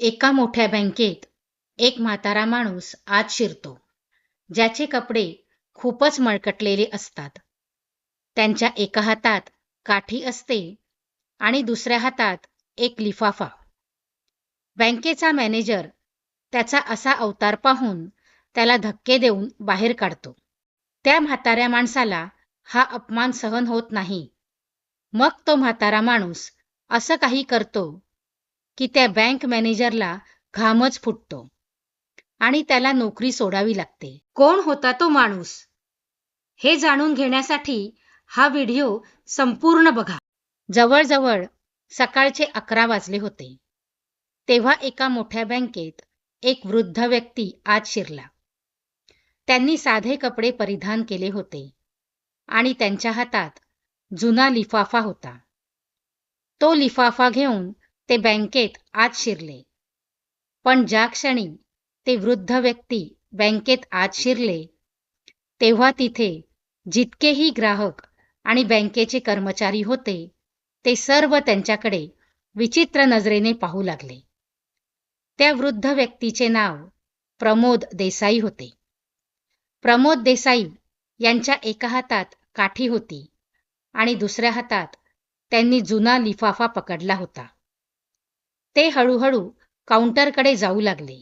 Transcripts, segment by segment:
एका मोठ्या बँकेत एक म्हातारा माणूस आत शिरतो. ज्याचे कपडे खूपच मळकटलेले असतात. त्यांच्या एका हातात काठी असते आणि दुसऱ्या हातात एक लिफाफा. बँकेचा मॅनेजर त्याचा असा अवतार पाहून त्याला धक्के देऊन बाहेर काढतो. त्या म्हाताऱ्या माणसाला हा अपमान सहन होत नाही. मग तो म्हातारा माणूस असं काही करतो की त्या बँक मॅनेजरला घामच फुटतो आणि त्याला नोकरी सोडावी लागते. कोण होता तो माणूस? हे जाणून घेण्यासाठी हा व्हिडिओ संपूर्ण बघा. जवळजवळ सकाळचे अकरा वाजले होते. तेव्हा एका मोठ्या बँकेत एक वृद्ध व्यक्ती आत शिरला. त्यांनी साधे कपडे परिधान केले होते आणि त्यांच्या हातात जुना लिफाफा होता. तो लिफाफा घेऊन ते बँकेत आत शिरले. पण ज्या क्षणी ते वृद्ध व्यक्ती बँकेत आत शिरले तेव्हा तिथे जितकेही ग्राहक आणि बँकेचे कर्मचारी होते ते सर्व त्यांच्याकडे विचित्र नजरेने पाहू लागले. त्या वृद्ध व्यक्तीचे नाव प्रमोद देसाई होते. प्रमोद देसाई यांच्या एका हातात काठी होती आणि दुसऱ्या हातात त्यांनी जुना लिफाफा पकडला होता. ते हळूहळू काउंटरकडे जाऊ लागले.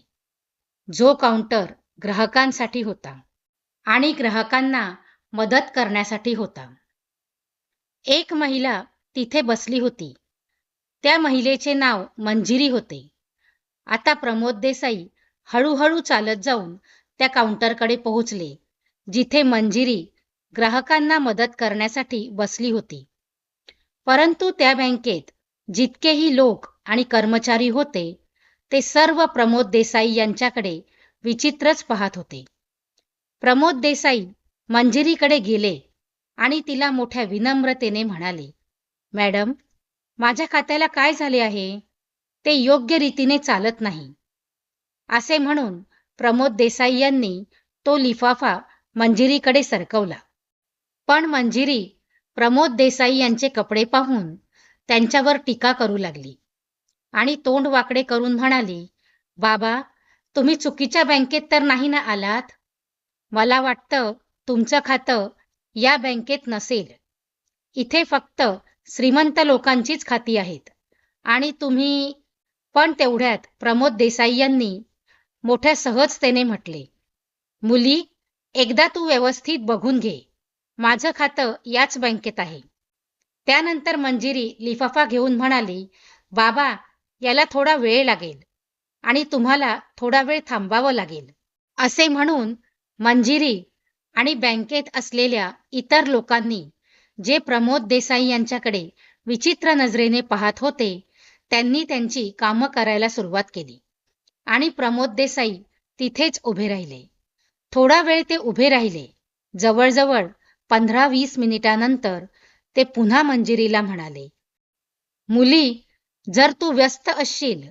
जो काउंटर ग्राहकांसाठी होता आणि ग्राहकांना मदत करण्यासाठी होता. एक महिला तिथे बसली होती. त्या महिलेचे नाव मंजिरी होते. आता प्रमोद देसाई हळूहळू चालत जाऊन त्या काउंटरकडे पोहोचले जिथे मंजिरी ग्राहकांना मदत करण्यासाठी बसली होती. परंतु त्या बँकेत जितकेही लोक आणि कर्मचारी होते. ते सर्व प्रमोद देसाई यांच्याकडे विचित्रच पाहत होते. प्रमोद देसाई मंजिरीकडे गेले आणि तिला मोठ्या विनम्रतेने म्हणाले मॅडम माझ्या खात्याला काय झाले आहे? ते योग्य रीतीने चालत नाही. असे म्हणून प्रमोद देसाई यांनी तो लिफाफा मंजिरीकडे सरकवला. पण मंजिरी प्रमोद देसाई यांचे कपडे पाहून त्यांच्यावर टीका करू लागली. आणि तोंड वाकडे करून म्हणाली बाबा तुम्ही चुकीच्या बँकेत तर नाही ना आलात? मला वाटतं तुमचं खातं या बँकेत नसेल. इथे फक्त श्रीमंत लोकांचीच खाती आहेत. आणि तुम्ही पण तेवढ्यात प्रमोद देसाई यांनी मोठ्या सहजतेने म्हटले मुली एकदा तू व्यवस्थित बघून घे. माझं खातं याच बँकेत आहे. त्यानंतर मंजिरी लिफाफा घेऊन म्हणाली बाबा याला थोडा वेळ लागेल आणि तुम्हाला थोडा वेळ थांबावं लागेल. असे म्हणून मंजिरी आणि बँकेत असलेल्या इतर लोकांनी जे प्रमोद देसाई यांच्याकडे विचित्र नजरेने पाहत होते त्यांनी त्यांची कामं करायला सुरुवात केली आणि प्रमोद देसाई तिथेच उभे राहिले. थोडा वेळ ते उभे राहिले. जवळजवळ पंधरा वीस मिनिटानंतर ते पुन्हा मंजिरीला म्हणाले मुली जर तू व्यस्त असशील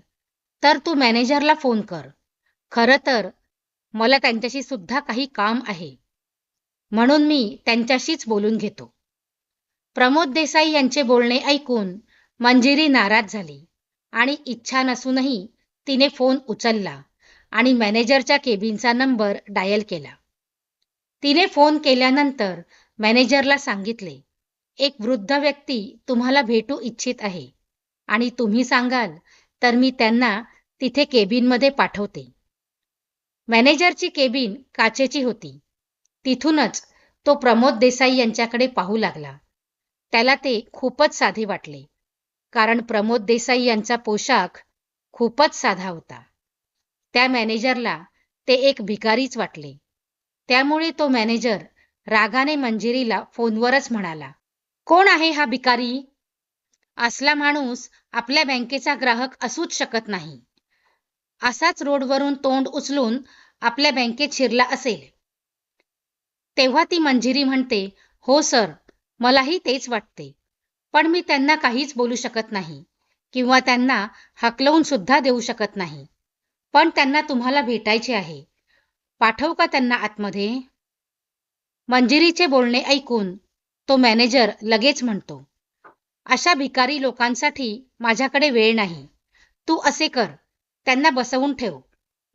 तर तू मॅनेजरला फोन कर. खरं तर मला त्यांच्याशी सुद्धा काही काम आहे. म्हणून मी त्यांच्याशीच बोलून घेतो. प्रमोद देसाई यांचे बोलणे ऐकून मंजिरी नाराज झाली आणि इच्छा नसूनही तिने फोन उचलला आणि मॅनेजरच्या केबिनचा नंबर डायल केला. तिने फोन केल्यानंतर मॅनेजरला सांगितले एक वृद्ध व्यक्ती तुम्हाला भेटू इच्छित आहे. आणि तुम्ही सांगाल तर मी त्यांना तिथे केबिनमध्ये पाठवते. मॅनेजरची केबिन काचेची होती. तिथूनच तो प्रमोद देसाई यांच्याकडे पाहू लागला. त्याला ते खूपच साधे वाटले कारण प्रमोद देसाई यांचा पोशाख खूपच साधा होता. त्या मॅनेजरला ते एक भिकारीच वाटले. त्यामुळे तो मॅनेजर रागाने मंजिरीला फोनवरच म्हणाला कोण आहे हा भिकारी? असला माणूस आपल्या बँकेचा ग्राहक असूच शकत नाही. असाच रोडवरून तोंड उचलून आपल्या बँकेत शिरला असेल. तेव्हा ती मंजिरी म्हणते हो सर मलाही तेच वाटते. पण मी त्यांना काहीच बोलू शकत नाही किंवा त्यांना हकलवून सुद्धा देऊ शकत नाही. पण त्यांना तुम्हाला भेटायचे आहे. पाठवू का त्यांना आतमध्ये? मंजिरीचे बोलणे ऐकून तो मॅनेजर लगेच म्हणतो अशा भिकारी लोकांसाठी माझ्याकडे वेळ नाही. तू असे कर. त्यांना बसवून ठेव.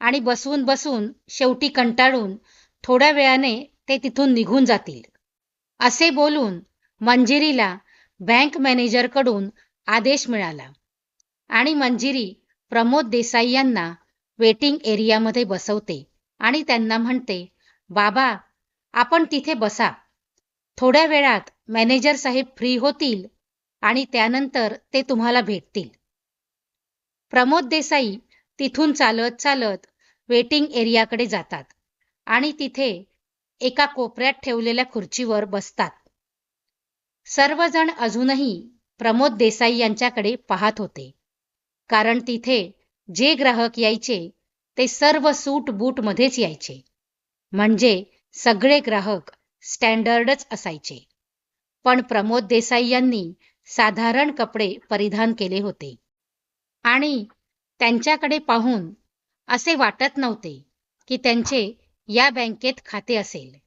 आणि बसवून बसवून शेवटी कंटाळून थोड्या वेळाने ते तिथून निघून जातील. असे बोलून मंजिरीला बँक मॅनेजरकडून आदेश मिळाला. आणि मंजिरी प्रमोद देसाई यांना वेटिंग एरियामध्ये बसवते आणि त्यांना म्हणते बाबा आपण तिथे बसा. थोड्या वेळात मॅनेजर साहेब फ्री होतील आणि त्यानंतर ते तुम्हाला भेटतील. प्रमोद देसाई तिथून चालत चालत वेटिंग एरियाकडे जातात आणि तिथे एका कोपऱ्यात ठेवलेल्या खुर्चीवर बसतात. सर्वजण अजूनही प्रमोद देसाई यांच्याकडे पाहत होते. कारण तिथे जे ग्राहक यायचे ते सर्व सूट बूट मध्येच यायचे. म्हणजे सगळे ग्राहक स्टँडर्डच असायचे. पण प्रमोद देसाई यांनी साधारण कपडे परिधान केले होते. आणि त्यांच्याकडे पाहून असे वाटत नव्हते की त्यांचे या बँकेत खाते असेल.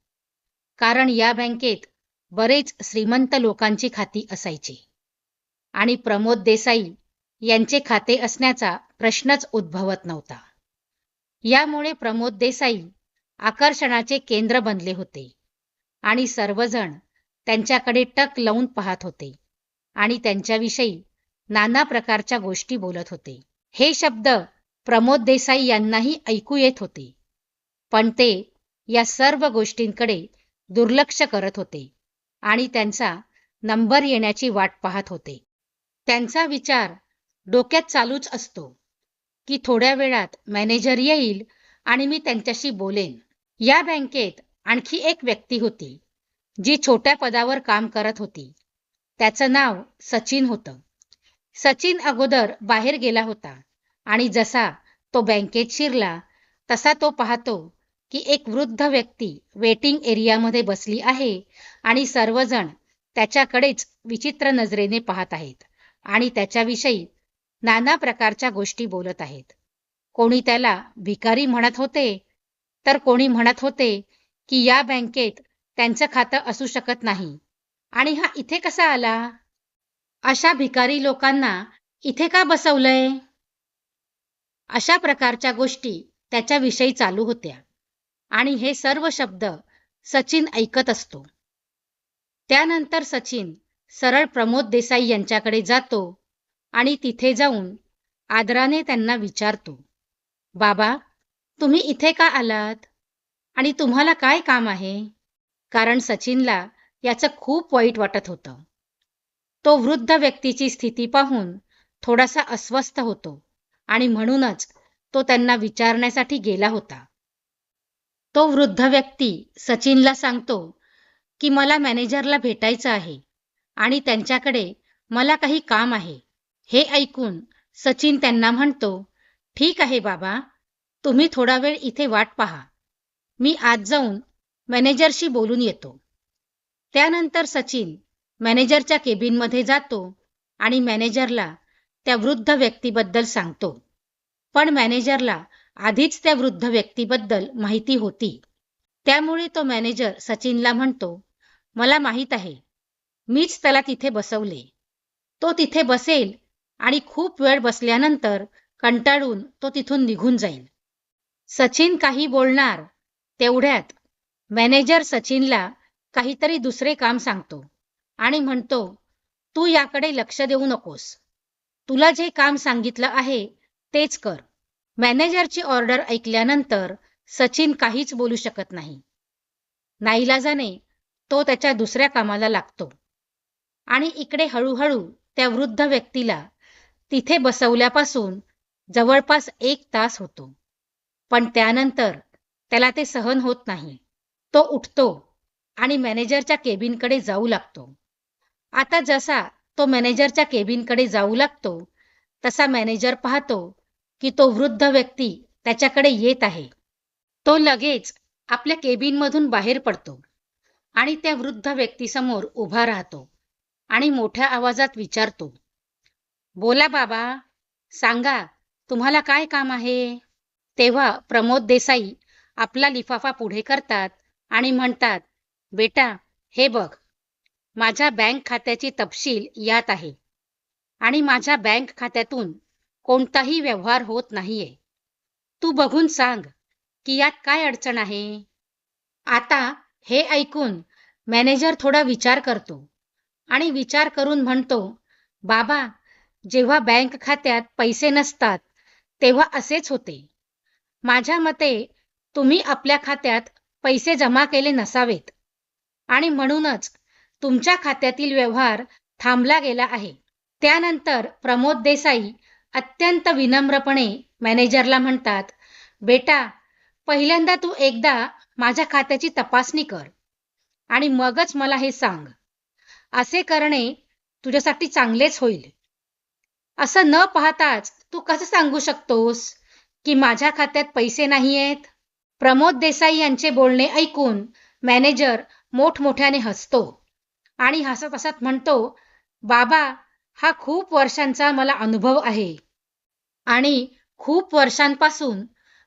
कारण या बँकेत बरेच श्रीमंत लोकांची खाती असायची. आणि प्रमोद देसाई यांचे खाते असण्याचा प्रश्नच उद्भवत नव्हता. यामुळे प्रमोद देसाई आकर्षणाचे केंद्र बनले होते. आणि सर्वजण त्यांच्याकडे टक लावून पाहत होते. आणि त्यांच्याविषयी नाना प्रकारच्या गोष्टी बोलत होते. हे शब्द प्रमोद देसाई यांनाही ऐकू येत होते. पण ते या सर्व गोष्टींकडे दुर्लक्ष करत होते आणि त्यांचा नंबर येण्याची वाट पाहत होते. त्यांचा विचार डोक्यात चालूच असतो की थोड्या वेळात मॅनेजर येईल आणि मी त्यांच्याशी बोलेन. या बँकेत आणखी एक व्यक्ती होती जी छोट्या पदावर काम करत होती. त्याचं नाव सचिन होतं. सचिन अगोदर बाहेर गेला होता आणि जसा तो बँकेत शिरला तसा तो पाहतो की एक वृद्ध व्यक्ती वेटिंग एरियामध्ये बसली आहे आणि सर्वजण त्याच्याकडेच विचित्र नजरेने पाहत आहेत आणि त्याच्याविषयी नाना प्रकारच्या गोष्टी बोलत आहेत. कोणी त्याला भिकारी म्हणत होते तर कोणी म्हणत होते की या बँकेत त्यांचं खातं असू शकत नाही. आणि हा इथे कसा आला? अशा भिकारी लोकांना इथे का बसवलंय? अशा प्रकारच्या गोष्टी त्याच्याविषयी चालू होत्या. आणि हे सर्व शब्द सचिन ऐकत असतो. त्यानंतर सचिन सरळ प्रमोद देसाई यांच्याकडे जातो आणि तिथे जाऊन आदराने त्यांना विचारतो बाबा तुम्ही इथे का आलात? आणि तुम्हाला काय काम आहे? कारण सचिनला याचं खूप वाईट वाटत होतं. तो वृद्ध व्यक्तीची स्थिती पाहून थोडासा अस्वस्थ होतो आणि म्हणूनच तो त्यांना विचारण्यासाठी गेला होता. तो वृद्ध व्यक्ती सचिनला सांगतो की मला मॅनेजरला भेटायचं आहे आणि त्यांच्याकडे मला काही काम आहे. हे ऐकून सचिन त्यांना म्हणतो ठीक आहे बाबा तुम्ही थोडा वेळ इथे वाट पहा. मी आज जाऊन मॅनेजरशी बोलून येतो. त्यानंतर सचिन मॅनेजरच्या केबिनमध्ये जातो आणि मॅनेजरला त्या वृद्ध व्यक्तीबद्दल सांगतो. पण मॅनेजरला आधीच त्या वृद्ध व्यक्तीबद्दल माहिती होती. त्यामुळे तो मॅनेजर सचिनला म्हणतो मला माहीत आहे. मीच त्याला तिथे बसवले. तो तिथे बसेल आणि खूप वेळ बसल्यानंतर कंटाळून तो तिथून निघून जाईल. सचिन काही बोलणार तेवढ्यात मॅनेजर सचिनला काहीतरी दुसरे काम सांगतो. आणि म्हणतो तू याकडे लक्ष देऊ नकोस. तुला जे काम सांगितलं आहे तेच कर. मॅनेजरची ऑर्डर ऐकल्यानंतर सचिन काहीच बोलू शकत नाही. नाईलाजाने तो त्याच्या दुसऱ्या कामाला लागतो. आणि इकडे हळूहळू त्या वृद्ध व्यक्तीला तिथे बसवल्यापासून जवळपास एक तास होतो. पण त्यानंतर त्याला ते सहन होत नाही. तो उठतो आणि मॅनेजरच्या केबिनकडे जाऊ लागतो. आता जसा तो मॅनेजरच्या केबिनकडे जाऊ लागतो तसा मॅनेजर पाहतो की तो वृद्ध व्यक्ती त्याच्याकडे येत आहे. तो लगेच आपल्या केबिनमधून बाहेर पडतो आणि त्या वृद्ध व्यक्तीसमोर उभा राहतो आणि मोठ्या आवाजात विचारतो बोला बाबा सांगा तुम्हाला काय काम आहे? तेव्हा प्रमोद देसाई आपला लिफाफा पुढे करतात आणि म्हणतात बेटा हे बघ. माझ्या बँक खात्याची तपशील यात आहे. आणि माझ्या बँक खात्यातून कोणताही व्यवहार होत नाहीये. तू बघून सांग की यात काय अडचण आहे? आता हे ऐकून मॅनेजर थोडा विचार करतो आणि विचार करून म्हणतो बाबा जेव्हा बँक खात्यात पैसे नसतात तेव्हा असेच होते. माझ्या मते तुम्ही आपल्या खात्यात पैसे जमा केले नसावेत. आणि म्हणूनच तुमच्या खात्यातील व्यवहार थांबला गेला आहे. त्यानंतर प्रमोद देसाई अत्यंत विनम्रपणे मॅनेजरला म्हणतात बेटा पहिल्यांदा तू एकदा माझ्या खात्याची तपासणी कर आणि मगच मला हे सांग. असे करणे तुझ्यासाठी चांगलेच होईल. असं न पाहताच तू कसं सांगू शकतोस की माझ्या खात्यात पैसे नाहीयेत? प्रमोद देसाई यांचे बोलणे ऐकून मॅनेजर मोठमोठ्याने हसतो. आणि हसत हसत म्हणतो बाबा हा खूप वर्षांचा मला अनुभव आहे. आणि खूप वर्षांपासून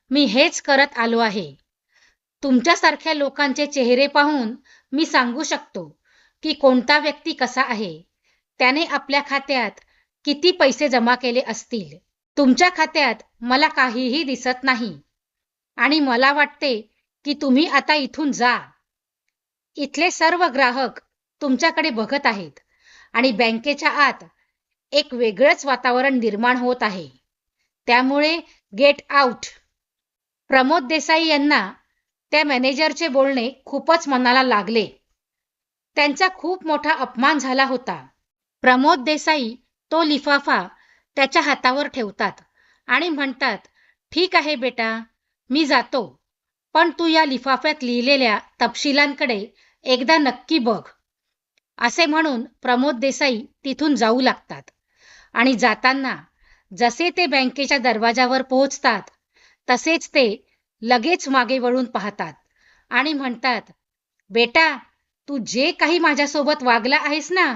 मी हेच करत आलो आहे. तुमच्यासारख्या लोकांचे चेहरे पाहून मी सांगू शकतो की कोणता व्यक्ती कसा आहे. त्याने आपल्या खात्यात किती पैसे जमा केले असतील. तुमच्या खात्यात मला काहीही दिसत नाही. आणि मला वाटते की तुम्ही आता इथून जा. इथले सर्व ग्राहक तुमच्याकडे बघत आहेत आणि बँकेच्या आत एक वेगळंच वातावरण निर्माण होत आहे. त्यामुळे गेट आउट. प्रमोद देसाई यांना त्या मॅनेजरचे बोलणे खूपच मनाला लागले. त्यांचा खूप मोठा अपमान झाला होता. प्रमोद देसाई तो लिफाफा त्याच्या हातावर ठेवतात आणि म्हणतात ठीक आहे बेटा मी जातो. पण तू या लिफाफ्यात लिहिलेल्या तपशिलांकडे एकदा नक्की बघ. असे म्हणून प्रमोद देसाई तिथून जाऊ लागतात. आणि जाताना जसे ते बँकेच्या दरवाजावर पोहोचतात तसेच ते लगेच मागे वळून पाहतात आणि म्हणतात बेटा तू जे काही माझ्यासोबत वागला आहेस ना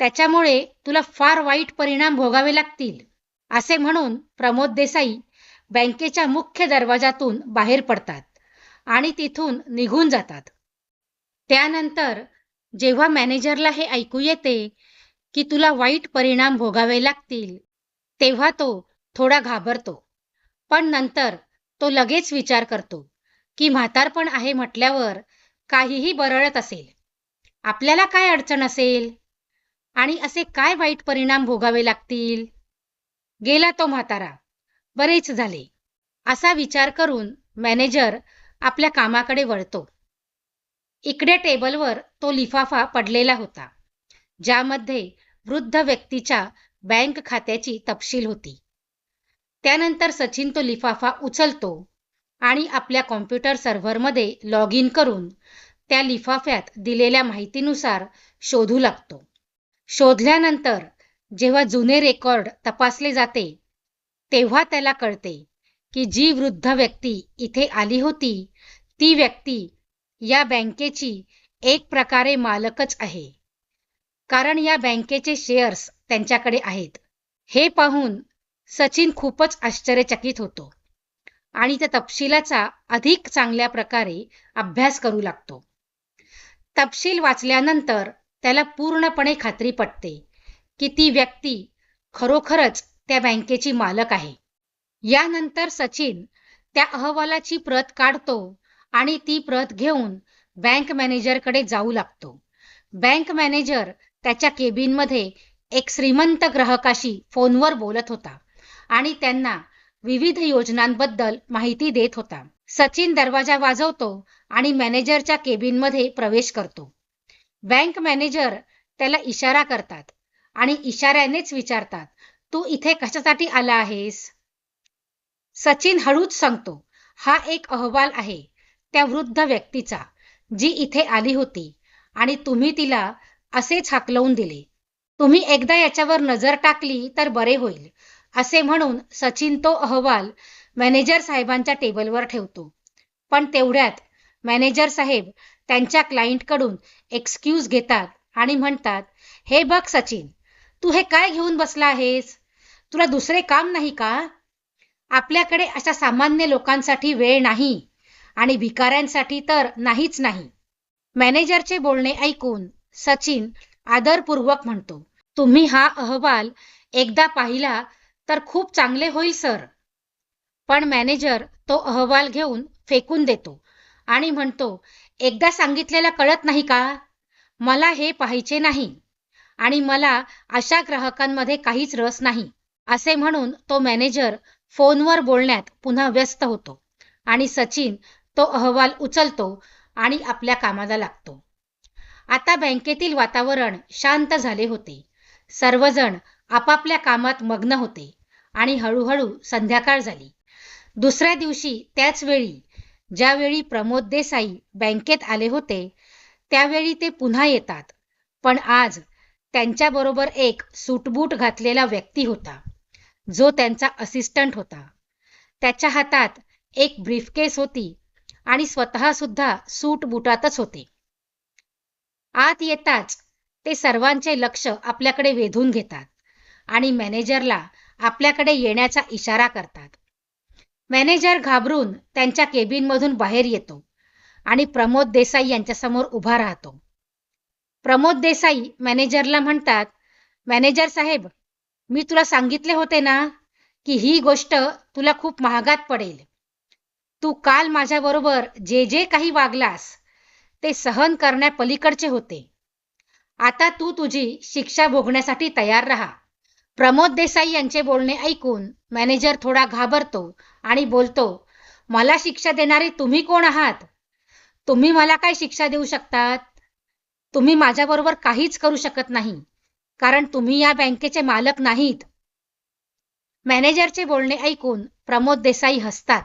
त्याच्यामुळे तुला फार वाईट परिणाम भोगावे लागतील. असे म्हणून प्रमोद देसाई बँकेच्या मुख्य दरवाजातून बाहेर पडतात आणि तिथून निघून जातात. त्यानंतर जेव्हा मॅनेजरला हे ऐकू येते की तुला वाईट परिणाम भोगावे लागतील तेव्हा तो थोडा घाबरतो. पण नंतर तो लगेच विचार करतो की म्हातारपण आहे म्हटल्यावर काहीही बरळत असेल. आपल्याला काय अडचण असेल? आणि असे काय वाईट परिणाम भोगावे लागतील? गेला तो म्हातारा. बरेच झाले. असा विचार करून मॅनेजर आपल्या कामाकडे वळतो. इकडे टेबलवर तो लिफाफा पडलेला होता ज्यामध्ये वृद्ध व्यक्तीच्या बँक खात्याची तपशील होती. त्यानंतर सचिन तो लिफाफा उचलतो आणि आपल्या कॉम्प्युटर सर्व्हरमध्ये लॉग इन करून त्या लिफाफ्यात दिलेल्या माहितीनुसार शोधू लागतो. शोधल्यानंतर जेव्हा जुने रेकॉर्ड तपासले जाते तेव्हा त्याला कळते की जी वृद्ध व्यक्ती इथे आली होती ती व्यक्ती या बँकेची एक प्रकारे मालकच आहे. कारण या बँकेचे शेअर्स त्यांच्याकडे आहेत. हे पाहून सचिन खूपच आश्चर्यचकित होतो आणि त्या तपशिलाचा अधिक चांगल्या प्रकारे अभ्यास करू लागतो. तपशील वाचल्यानंतर त्याला पूर्णपणे खात्री पटते की ती व्यक्ती खरोखरच त्या बँकेची मालक आहे. यानंतर सचिन त्या अहवालाची प्रत काढतो आणि ती प्रत घेऊन बँक मॅनेजरकडे जाऊ लागतो. बँक मॅनेजर त्याच्या केबिनमध्ये एक श्रीमंत ग्राहकाशी फोनवर बोलत होता आणि त्यांना विविध योजनांबद्दल माहिती देत होता. सचिन दरवाजा वाजवतो आणि मॅनेजरच्या केबिनमध्ये प्रवेश करतो. बँक मॅनेजर त्याला इशारा करतात आणि इशाऱ्यानेच विचारतात तू इथे कशासाठी आला आहेस? सचिन हळूच सांगतो हा एक अहवाल आहे. त्या वृद्ध व्यक्तीचा जी इथे आली होती आणि तुम्ही तिला असेच हाकलवून दिले. तुम्ही एकदा याच्यावर नजर टाकली तर बरे होईल असे म्हणून सचिन तो अहवाल मॅनेजर साहेबांच्या टेबलवर ठेवतो. पण तेवढ्यात मॅनेजर साहेब त्यांच्या क्लायंटकडून एक्सक्यूज घेतात आणि म्हणतात हे बघ सचिन तू हे काय घेऊन बसला आहेस? तुला दुसरे काम नाही का? आपल्याकडे अशा सामान्य लोकांसाठी वेळ नाही. आणि भिकाऱ्यांसाठी तर नाहीच नाही. मॅनेजरचे बोलणे ऐकून सचिन आदरपूर्वक म्हणतो तुम्ही हा अहवाल एकदा पाहिला तर खूप चांगले होईल सर. पण मॅनेजर तो अहवाल घेऊन फेकून देतो आणि म्हणतो एकदा सांगितलेलं कळत नाही का? मला हे पाहायचे नाही आणि मला अशा ग्राहकांमध्ये काहीच रस नाही असे म्हणून तो मॅनेजर फोनवर बोलण्यात पुन्हा व्यस्त होतो आणि सचिन तो अहवाल उचलतो आणि आपल्या कामाला लागतो. आता बँकेतील वातावरण शांत झाले होते. सर्वजण आपापल्या कामात मग्न होते आणि हळूहळू संध्याकाळ झाली. दुसऱ्या दिवशी त्याच वेळी ज्यावेळी प्रमोद देसाई बँकेत आले होते त्यावेळी ते पुन्हा येतात. पण आज त्यांच्याबरोबर एक सूटबूट घातलेला व्यक्ती होता. जो त्यांचा असिस्टंट होता. त्याच्या हातात एक ब्रीफकेस होती आणि स्वतः सुद्धा सूट बुटातच होते. आत येताच ते सर्वांचे लक्ष आपल्याकडे वेधून घेतात आणि मॅनेजरला आपल्याकडे येण्याचा इशारा करतात. मॅनेजर घाबरून त्यांच्या केबिनमधून बाहेर येतो आणि प्रमोद देसाई यांच्यासमोर उभा राहतो. प्रमोद देसाई मॅनेजरला म्हणतात मॅनेजर साहेब मी तुला सांगितले होते ना की ही गोष्ट तुला खूप महागात पडेल. तू काल माझ्याबरोबर जे जे काही वागलास ते सहन करण्यापलीकडचे होते. आता तू तुझी शिक्षा भोगण्यासाठी तयार राहा. प्रमोद देसाई यांचे बोलणे ऐकून मॅनेजर थोडा घाबरतो आणि बोलतो मला शिक्षा देणारे तुम्ही कोण आहात? तुम्ही मला काय शिक्षा देऊ शकतात? तुम्ही माझ्याबरोबर काहीच करू शकत नाही कारण तुम्ही या बँकेचे मालक नाहीत. मॅनेजरचे बोलणे ऐकून प्रमोद देसाई हसतात.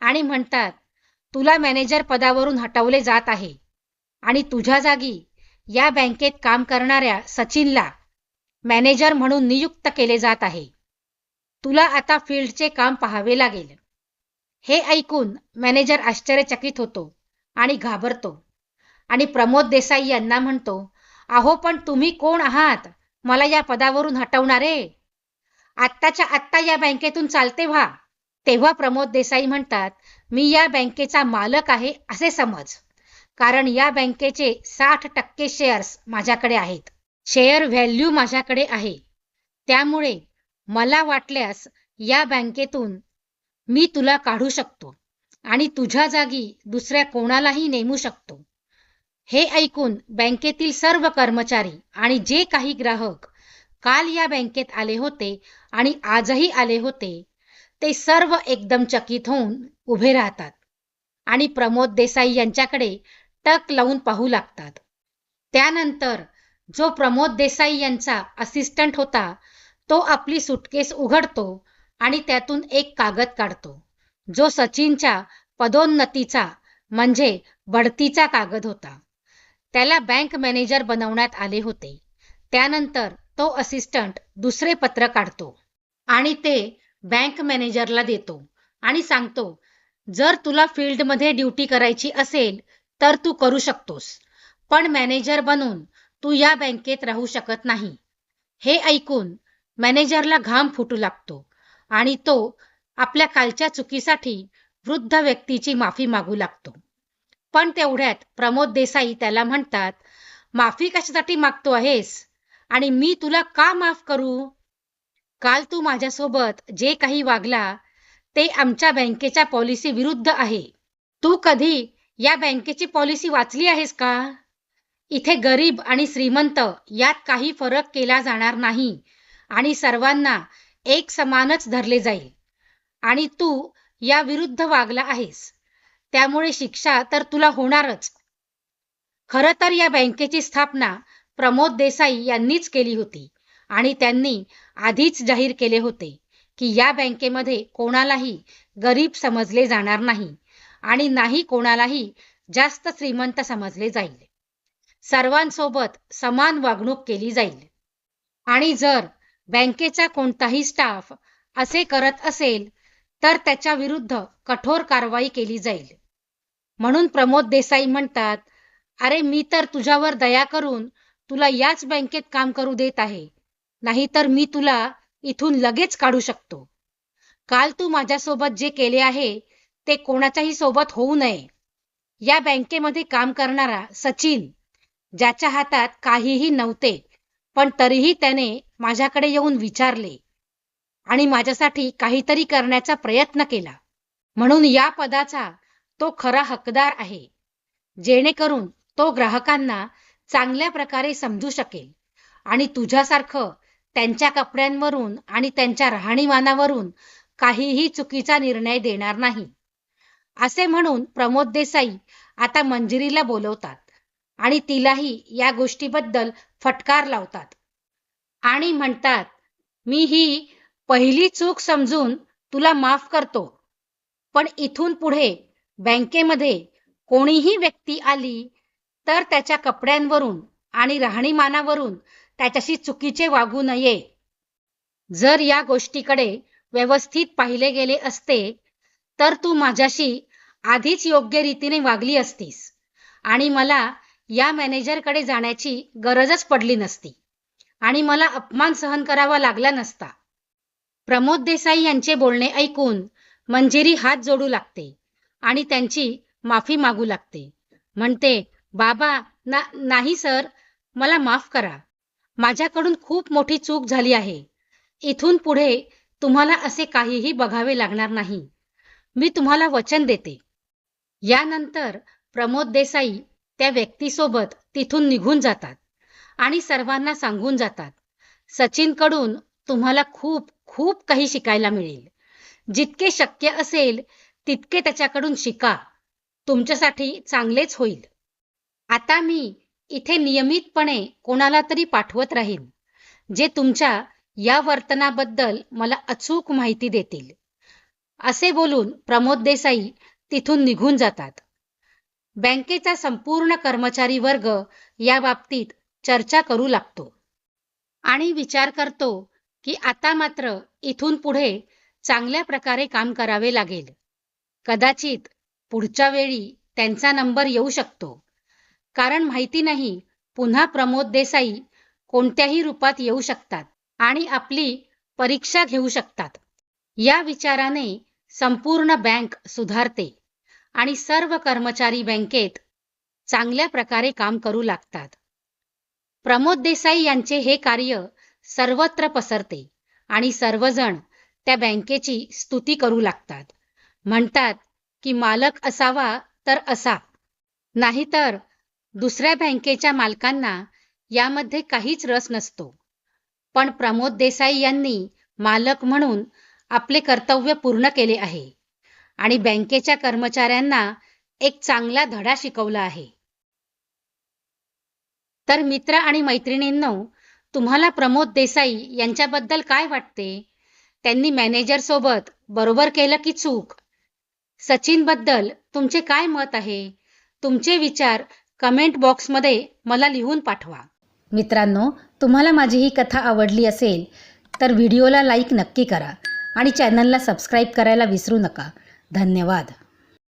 आणि म्हणतात तुला मॅनेजर पदावरून हटवले जात आहे. आणि तुझ्या जागी या बँकेत काम करणाऱ्या सचिनला मॅनेजर म्हणून नियुक्त केले जात आहे. तुला आता फील्डचे काम पाहावे लागेल. हे ऐकून मॅनेजर आश्चर्यचकित होतो आणि घाबरतो. आणि प्रमोद देसाई यांना म्हणतो अहो पण तुम्ही कोण आहात? मला या पदावरून हटवणारे. आत्ताच्या आत्ता या बँकेतून चालते व्हा. तेव्हा प्रमोद देसाई म्हणतात मी या बँकेचा मालक आहे असे समज. कारण या बँकेचे साठ टक्के शेअर्स माझ्याकडे आहेत. शेअर व्हॅल्यू माझ्याकडे आहे. त्यामुळे मला वाटल्यास या बँकेतून मी तुला काढू शकतो आणि तुझ्या जागी दुसऱ्या कोणालाही नेमू शकतो. हे ऐकून बँकेतील सर्व कर्मचारी आणि जे काही ग्राहक काल या बँकेत आले होते आणि आजही आले होते ते सर्व एकदम चकित होऊन उभे राहतात. आणि प्रमोद देसाई यांच्याकडे टक लावून पाहू लागतात. त्यानंतर जो प्रमोद देसाई यांचा असिस्टंट होता तो आपली सुटकेस उघडतो आणि त्यातून एक कागद काढतो. जो सचिनच्या पदोन्नतीचा म्हणजे बढतीचा कागद होता. त्याला बँक मॅनेजर बनवण्यात आले होते. त्यानंतर तो असिस्टंट दुसरे पत्र काढतो. आणि ते बँक मॅनेजरला देतो आणि सांगतो जर तुला फील्डमध्ये ड्युटी करायची असेल तर तू करू शकतोस पण मॅनेजर बनून तू या बँकेत राहू शकत नाही. हे ऐकून मॅनेजरला घाम फुटू लागतो आणि तो आपल्या कालच्या चुकीसाठी वृद्ध व्यक्तीची माफी मागू लागतो. पण तेवढ्यात प्रमोद देसाई त्याला म्हणतात माफी कशासाठी मागतो आहेस? आणि मी तुला का माफ करू? काल तू माझ्यासोबत जे काही वागला ते आमच्या बँकेच्या पॉलिसी विरुद्ध आहे. तू कधी या बँकेची पॉलिसी वाचली आहेस का? इथे गरीब आणि श्रीमंत यात काही फरक केला जाणार नाही आणि सर्वांना एक समानच धरले जाईल. आणि तू या विरुद्ध वागला आहेस. त्यामुळे शिक्षा तर तुला होणारच. खरं तर या बँकेची स्थापना प्रमोद देसाई यांनीच केली होती. आणि त्यांनी आधीच जाहीर केले होते की या बँकेमध्ये कोणालाही गरीब समजले जाणार नाही आणि नाही कोणालाही जास्त श्रीमंत समजले जाईल. सर्वांसोबत समान वागणूक केली जाईल. आणि जर बँकेचा कोणताही स्टाफ असे करत असेल तर त्याच्या विरुद्ध कठोर कारवाई केली जाईल. म्हणून प्रमोद देसाई म्हणतात अरे मी तर तुझ्यावर दया करून तुला याच बँकेत काम करू देत आहे. नाहीतर मी तुला इथून लगेच काढू शकतो. काल तू माझ्यासोबत जे केले आहे ते कोणाच्याही सोबत होऊ नये. या बँकेमध्ये काम करणारा सचिन ज्याच्या हातात काहीही नव्हते पण तरीही त्याने माझ्याकडे येऊन विचारले आणि माझ्यासाठी काहीतरी करण्याचा प्रयत्न केला. म्हणून या पदाचा तो खरा हकदार आहे जेणेकरून तो ग्राहकांना चांगल्या प्रकारे समजू शकेल आणि तुझ्यासारखं त्यांच्या कपड्यांवरून आणि त्यांच्या राहणीमानावरून काहीही चुकीचा निर्णय देणार नाही. असे म्हणून प्रमोद देसाई आता मंजिरीला बोलवतात आणि तिलाही या गोष्टीबद्दल फटकार लावतात आणि म्हणतात मी ही पहिली चूक समजून तुला माफ करतो पण इथून पुढे बँकेमध्ये कोणीही व्यक्ती आली तर त्याच्या कपड्यांवरून आणि राहणीमानावरून त्याच्याशी चुकीचे वागू नये. जर या गोष्टीकडे व्यवस्थित पाहिले गेले असते तर तू माझ्याशी आधीच योग्य रीतीने वागली असतीस आणि मला या मॅनेजरकडे जाण्याची गरजच पडली नसती आणि मला अपमान सहन करावा लागला नसता. प्रमोद देसाई यांचे बोलणे ऐकून मंजिरी हात जोडू लागते आणि त्यांची माफी मागू लागते. म्हणते बाबा ना नाही सर मला माफ करा. माझ्याकडून खूप मोठी चूक झाली आहे. इथून पुढे तुम्हाला असे काहीही बघावे लागणार नाही. मी तुम्हाला वचन देते. यानंतर प्रमोद देसाई त्या व्यक्तीसोबत तिथून निघून जातात आणि सर्वांना सांगून जातात. सचिनकडून तुम्हाला खूप खूप काही शिकायला मिळेल. जितके शक्य असेल तितके त्याच्याकडून शिका. तुमच्यासाठी चांगलेच होईल. आता मी इथे नियमितपणे कोणाला तरी पाठवत राहीन जे तुमच्या या वर्तनाबद्दल मला अचूक माहिती देतील. असे बोलून प्रमोद देसाई तिथून निघून जातात. बँकेचा संपूर्ण कर्मचारी वर्ग या बाबतीत चर्चा करू लागतो आणि विचार करतो की आता मात्र इथून पुढे चांगल्या प्रकारे काम करावे लागेल. कदाचित पुढच्या वेळी त्यांचा नंबर येऊ शकतो. कारण माहिती नाही पुन्हा प्रमोद देसाई कोणत्याही रूपात येऊ शकतात आणि आपली परीक्षा घेऊ शकतात. या विचाराने संपूर्ण बँक सुधारते आणि सर्व कर्मचारी बँकेत चांगल्या प्रकारे काम करू लागतात. प्रमोद देसाई यांचे हे कार्य सर्वत्र पसरते आणि सर्वजण त्या बँकेची स्तुती करू लागतात. म्हणतात की मालक असावा तर असा नाहीतर दुसऱ्या बँकेच्या मालकांना यामध्ये काहीच रस नसतो. पण प्रमोद देसाई यांनी मालक म्हणून आपले कर्तव्य पूर्ण केले आहे आणि बँकेच्या कर्मचाऱ्यांना एक चांगला धडा शिकवला आहे. तर मित्र आणि मैत्रिणींनो तुम्हाला प्रमोद देसाई यांच्याबद्दल काय वाटते? त्यांनी मॅनेजर सोबत बरोबर केलं की चूक? सचिनबद्दल तुमचे काय मत आहे? तुमचे विचार कमेंट बॉक्समध्ये मला लिहून पाठवा. मित्रांनो तुम्हाला माझी ही कथा आवडली असेल तर व्हिडिओला लाईक नक्की करा आणि चॅनलला सबस्क्राईब करायला विसरू नका. धन्यवाद.